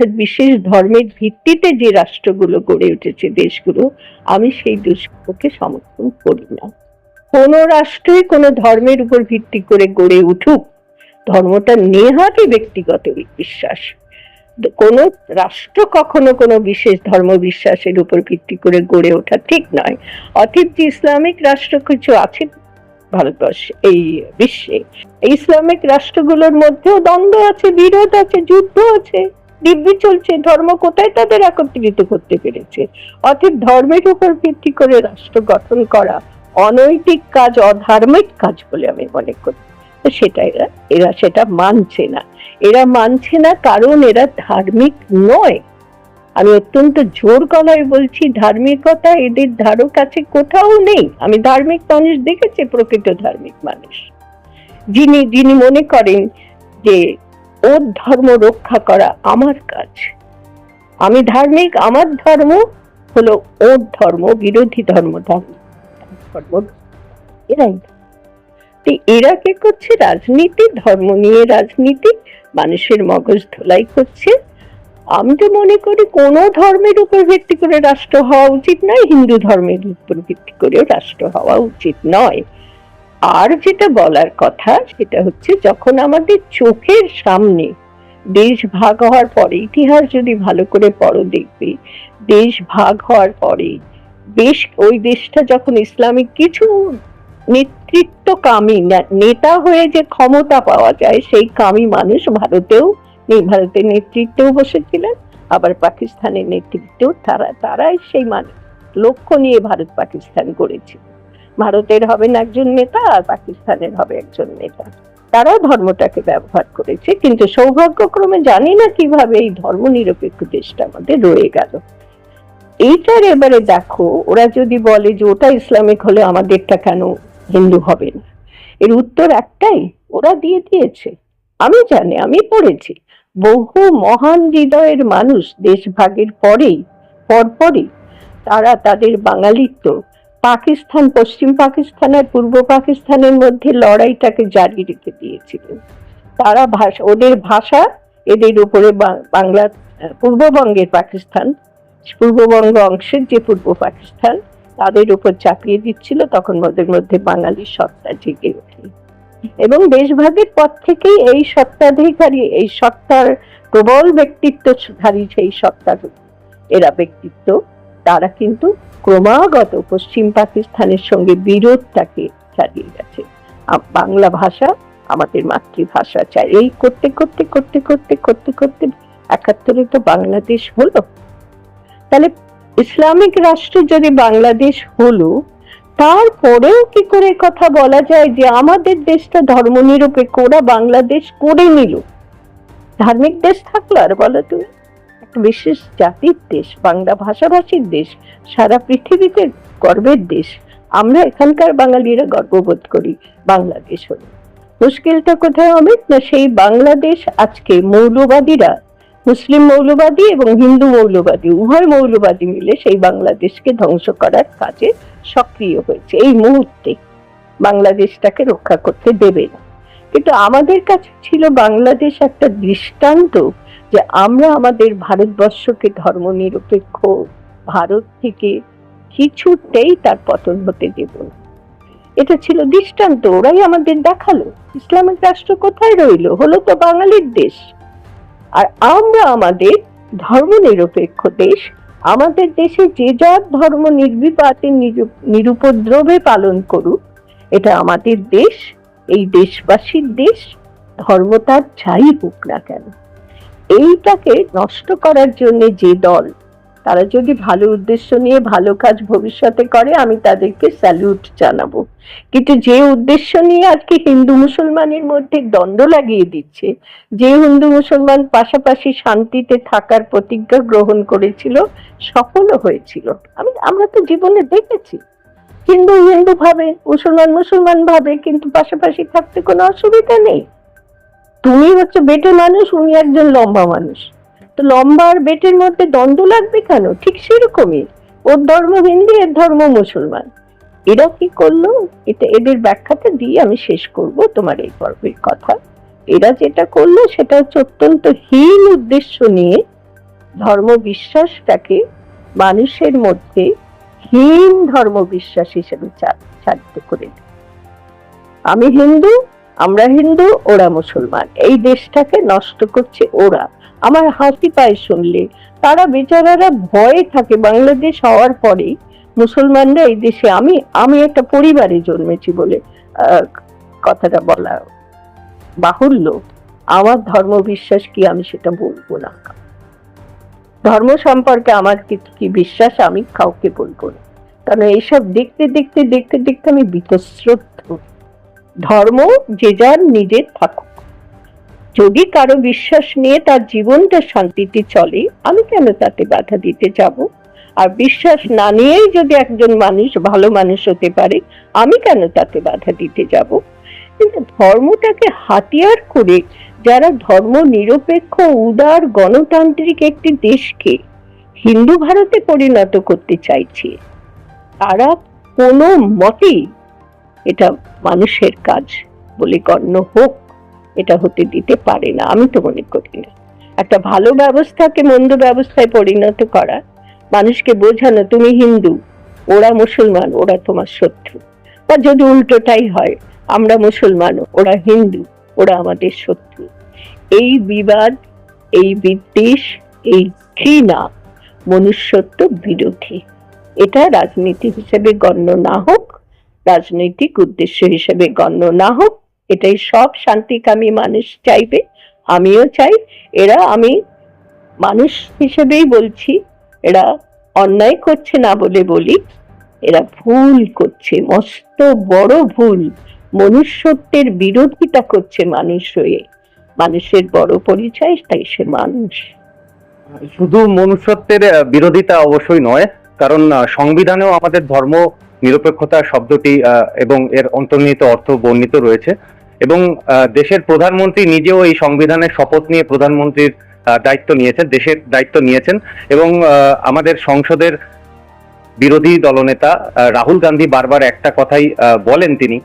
অর্থাৎ বিশেষ ধর্মের ভিত্তিতে যে রাষ্ট্রগুলো গড়ে উঠেছে দেশগুলো, আমি সেই দুষ্ককে সমর্থন করি না। কোন রাষ্ট্রই কোনো ধর্মের উপর ভিত্তি করে গড়ে উঠুক, ধর্মটা নেহাতই ব্যক্তিগত বিশ্বাস। কোন রাষ্ট্র কখনো কোনো বিশেষ ধর্ম বিশ্বাসের উপর ভিত্তি করে গড়ে ওঠা ঠিক নয়। অতীত যে ইসলামিক রাষ্ট্র কিছু আছে ভারতবর্ষে, এই বিশ্বে ইসলামিক রাষ্ট্রগুলোর মধ্যেও দ্বন্দ্ব আছে, বিরোধ আছে, যুদ্ধ আছে। দিব্যি চলছে, ধর্ম কোথায় তাদের একত্রিত করতে পেরেছে? অতএব ধর্মের উপর ভিত্তি করে রাষ্ট্র গঠন করা অনৈতিক কাজ, অধার্মিক কাজ বলে আমি মনে করি। তো সেটা এরা এরা সেটা মানছে না। এরা মানছে না কারণ এরা ধার্মিক নয়। আমি অত্যন্ত জোর গলায় বলছি, ধার্মিকতা এদের ধারো কাছে কোথাও নেই। আমি ধার্মিক মানুষ দেখেছি, প্রকৃত ধার্মিক মানুষ। যিনি যিনি মনে করেন যে ওর ধর্ম রক্ষা করা আমার কাজ। আমি ধার্মিক, আমার ধর্ম হলো ওর ধর্ম, বিরোধী ধর্ম ধর্ম। এরাই। তো এরা কি করছে? রাজনীতি, ধর্ম নিয়ে রাজনীতি, মানুষের মগজ ধোলাই করছে। আমি তো মনে করি কোন ধর্মের উপর ভিত্তি করে রাষ্ট্র হওয়া উচিত নয়, হিন্দু ধর্মের উপর ভিত্তি করেও রাষ্ট্র হওয়া উচিত নয়। আর যেটা বলার কথা সেটা হচ্ছে যখন আমাদের চোখের সামনে দেশ ভাগ হওয়ার পরে, ইতিহাস যদি ভালো করে পড়ো দেখবে, দেশ ভাগ হওয়ার পরে বেশ ওই দেশটা যখন ইসলামিক কিছু নেতৃত্ব কামী নেতা হয়ে যে ক্ষমতা পাওয়া যায়, সেই কামী মানুষ ভারতেও নেই ভারতের নেতৃত্বেও বসেছিলেন, আবার পাকিস্তানের নেতৃত্বেও তারা, তারাই সেই মানে লক্ষ্য নিয়ে ভারত পাকিস্তান গড়েছিল। ভারতের হবেন একজন নেতা আর পাকিস্তানের হবে একজন নেতা। তারাও ধর্মটাকে ব্যবহার করেছে, কিন্তু সৌভাগ্যক্রমে জানি না কীভাবে এই ধর্ম নিরপেক্ষ দেশটা আমাদের রয়ে গেল। এইটার এবারে দেখো, ওরা যদি বলে যে ওটা ইসলামিক হলে আমাদেরটা কেন হিন্দু হবে না? এর উত্তর একটাই, ওরা দিয়ে দিয়েছে। আমি জানি, আমি পড়েছি। বহু মহান হৃদয়ের মানুষ দেশভাগের পরেই, পরপরই তারা তাদের বাঙালিত্ব পাকিস্তান, পশ্চিম পাকিস্তান আর পূর্ব পাকিস্তানের মধ্যে লড়াইটাকে জারি রেখে দিয়েছিলেন তারা ভাষা, ওদের ভাষা এদের উপরে বাংলা, পূর্ববঙ্গের পাকিস্তান, পূর্ববঙ্গ অংশের যে পূর্ব পাকিস্তান, তাদের উপর চাপিয়ে দিচ্ছিল, তখন ওদের মধ্যে বাঙালি সত্তা জেগে ওঠে। এবং দেশভাগের পর থেকেই এই সত্তাধিকারী, এই সত্তার প্রবল ব্যক্তিত্বধারী সেই সত্তার এরা ব্যক্তিত্ব তারা কিন্তু ক্রমাগত পশ্চিম পাকিস্তানের সঙ্গে বিরোধটাকে চালিয়ে গেছে। বাংলা ভাষা আমাদের মাতৃভাষা চাই। এই করতে করতে করতে করতে করতে করতে একাত্তরে তো বাংলাদেশ হলো। তাহলে ইসলামিক রাষ্ট্র যদি বাংলাদেশ হলো, তারপরেও কি করে কথা বলা যায় যে আমাদের দেশটা ধর্মনিরপেক্ষ, ওরা বাংলাদেশ করে নিল? ধার্মিক দেশ থাকল আর বলো তুমি। বিশেষ জাতির দেশ, বাংলা ভাষাভাষীর দেশ, সারা পৃথিবীতে গর্বের দেশ। আমরা এখানকার বাঙালিরা গর্ববোধ করি, বাংলাদেশ হলো। মুশকিলটা কোথায় হবে? না সেই বাংলাদেশ আজকে মৌলবাদীরা, মুসলিম মৌলবাদী এবং হিন্দু মৌলবাদী, উভয় মৌলবাদী মিলে সেই বাংলাদেশকে ধ্বংস করার কাজে সক্রিয় হয়েছে। এই মুহূর্তে বাংলাদেশটাকে রক্ষা করতে দেবে না। কিন্তু আমাদের কাছে ছিল বাংলাদেশ একটা দৃষ্টান্ত যে আমরা আমাদের ভারতবর্ষকে ধর্মনিরপেক্ষ ভারত থেকে কিছুতেই তার পতন হতে দেব না। এটা ছিল দৃষ্টান্ত, ওরাই আমাদের দেখাল। ইসলামিক রাষ্ট্র কোথায় রইল? হলো তো বাঙালির দেশ। আর আমরা আমাদের ধর্মনিরপেক্ষ দেশ, আমাদের দেশে যে যার ধর্ম নির্বিপাতে নিরুপদ্রবে পালন করুক, এটা আমাদের দেশ, এই দেশবাসীর দেশ, ধর্ম তার যাই হোক না কেন। এইটাকে নষ্ট করার জন্য যে দল, তারা যদি ভালো উদ্দেশ্য নিয়ে ভালো কাজ ভবিষ্যতে করে, আমি তাদেরকে স্যালুট জানাব। কিন্তু যে উদ্দেশ্য নিয়ে আজকে হিন্দু মুসলমানের মধ্যে দ্বন্দ্ব লাগিয়ে দিচ্ছে, যে হিন্দু মুসলমান পাশাপাশি শান্তিতে থাকার প্রতিজ্ঞা গ্রহণ করেছিল, সফলও হয়েছিল। আমি, আমরা তো জীবনে দেখেছি। হিন্দু হিন্দু ভাবে মুসলমান মুসলমান ভাবে কিন্তু পাশাপাশি থাকতে কোনো অসুবিধা নেই। তুমি হচ্ছে বেটে মানুষ, উনি একজন লম্বা মানুষ। তো লম্বা আর বেটের মধ্যে দ্বন্দ্ব লাগবে কেন? ঠিক সেরকমই। ওর ধর্ম হিন্দু, এর ধর্ম মুসলমান। এরা কি করল? এটা এদের ব্যাখ্যাটা দিয়ে আমি শেষ করব তোমার এই পর্বের কথা। এরা যেটা করল, সেটা হচ্ছে অত্যন্ত হীন উদ্দেশ্য নিয়ে ধর্ম বিশ্বাসটাকে মানুষের মধ্যে হীন ধর্ম বিশ্বাস হিসেবে চালিত করে আমি হিন্দু আমরা হিন্দু, ওরা মুসলমান। এই দেশটাকে নষ্ট করছে ওরা। আমার হাসি পায় শুনলে। তারা বেচারারা ভয়ে থাকে। বাংলাদেশ হওয়ার পরেই মুসলমানরা এই দেশে। আমি আমি একটা পরিবারে জন্মেছি বলে কথাটা বলা বাহুল্য। আমার ধর্ম বিশ্বাস কি আমি সেটা বলব না? ধর্ম সম্পর্কে আমার কি বিশ্বাস আমি কাউকে বলব না। কারণ এইসব দেখতে দেখতে দেখতে দেখতে আমি বিতশ্রদ্ধ। ধর্ম যে যার নিজের থাকুক। যদি কারও বিশ্বাস নিয়ে তার জীবনটা শান্তিতে চলে, আমি কেন তাতে বাধা দিতে যাব? আর বিশ্বাস না নিয়েই যদি একজন মানুষ ভালো মানুষ হতে পারে, আমি কেন তাতে বাধা দিতে যাব? কিন্তু ধর্মটাকে হাতিয়ার করে যারা ধর্ম নিরপেক্ষ, উদার, গণতান্ত্রিক একটি দেশকে হিন্দু ভারতে পরিণত করতে চাইছে, তারা কোনো মতেই এটা মানুষের কাজ বলে গণ্য হোক, এটা হতে দিতে পারে না। আমি তো মনে করি না। একটা ভালো ব্যবস্থাকে মন্দ ব্যবস্থায় পরিণত করা, মানুষকে বোঝানো, তুমি হিন্দু, ওরা মুসলমান, ওরা তোমার শত্রু। বা যদি উল্টোটাই হয়, আমরা মুসলমান, ওরা হিন্দু, ওরা আমাদের শত্রু। এই বিবাদ, এই বিদ্বেষ, এই ঘৃণা মনুষ্যত্ব বিরোধী। এটা রাজনীতি হিসেবে গণ্য না হোক রাজনৈতিক উদ্দেশ্য হিসেবে গণ্য না হোক, এটাই সব শান্তিকামী মানুষ চাইবে। আমিও চাই। এরা আমি মানুষ হিসেবেই বলছি। এরা অন্যায় করছে না বলে বলি। এরা ভুল করছে, মস্ত বড় ভুল। মনুষ্যত্বের বিরোধিতা করছে মানুষ হয়ে। মানুষের বড় পরিচয় তাই সে মানুষ। শুধু মনুষ্যত্বের বিরোধিতা অবশ্যই নয়, কারণ সংবিধানেও আমাদের ধর্ম নিরপেক্ষতা শব্দটি এবং এর অন্তর্নিহিত অর্থ বর্ণিত রয়েছে। এবং দেশের প্রধানমন্ত্রী নিজেও এই সংবিধানের শপথ নিয়ে প্রধানমন্ত্রীর দায়িত্ব নিয়েছেন, দেশের দায়িত্ব নিয়েছেন। এবং আমাদের সংসদের বিরোধী দলনেতা রাহুল গান্ধী বারবার একটা কথাই বলেন তিনি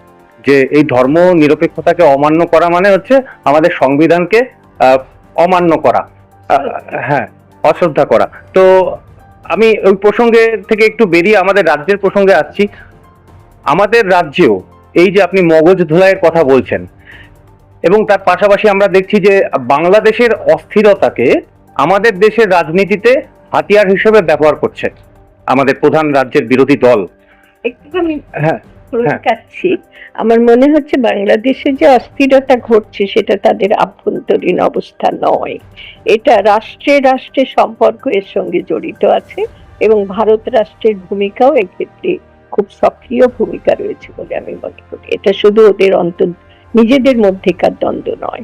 যে এই ধর্ম নিরপেক্ষতাকে অমান্য করা মানে হচ্ছে আমাদের সংবিধানকে অমান্য করা হ্যাঁ অশ্রদ্ধা করা। তো আমি ওই প্রসঙ্গে থেকে একটু বেরিয়ে আমাদের রাজ্যের প্রসঙ্গে আসছি। আমাদের রাজ্যেও এই যে আপনি মগজ ধোলাইয়ের কথা বলছেন এবং তার পাশাপাশি আমরা দেখছি যে বাংলাদেশের অস্থিরতাকে আমাদের দেশের রাজনীতিতে হাতিয়ার হিসেবে ব্যবহার করছে আমাদের প্রধান রাজ্যের বিরোধী দল। একটুখানি হ্যাঁ। কাচ্ছি আমার মনে হচ্ছে বাংলাদেশে যে অস্থিরতা ঘটছে সেটা তাদের আভ্যন্তরীণ অবস্থা নয়। এটা রাষ্ট্রে রাষ্ট্রে সম্পর্ক এর সঙ্গে জড়িত আছে এবং ভারত রাষ্ট্রের ভূমিকাও এক্ষেত্রে খুব সক্রিয় ভূমিকা রয়েছে বলে আমি মনে করি। এটা শুধু ওদের অন্তর নিজেদের মধ্যেকার দ্বন্দ্ব নয়।